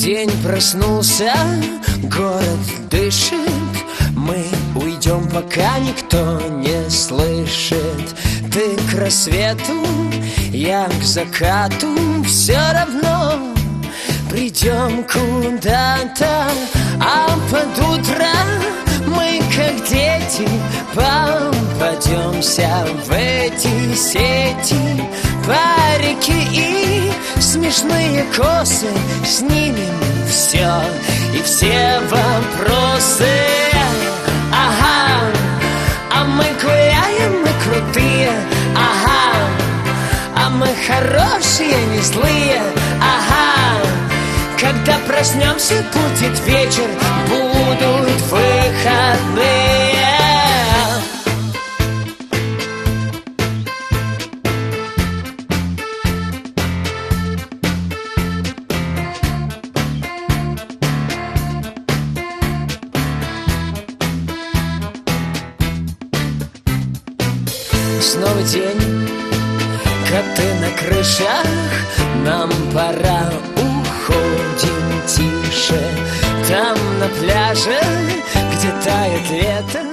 День проснулся, город дышит. Мы уйдем, пока никто не слышит. Ты к рассвету, я к закату. Все равно придем куда-то. А под утро мы, как дети, попадемся в эти сети. Парики и смешные косы Снимем все и все вопросы. Ага, а мы гуляем, мы крутые. Ага, а мы хорошие, не злые. Ага, когда проснемся, будет вечер Будут выходные Снова день, коты на крышах Нам пора, уходим тише. Там на пляже, где тает лето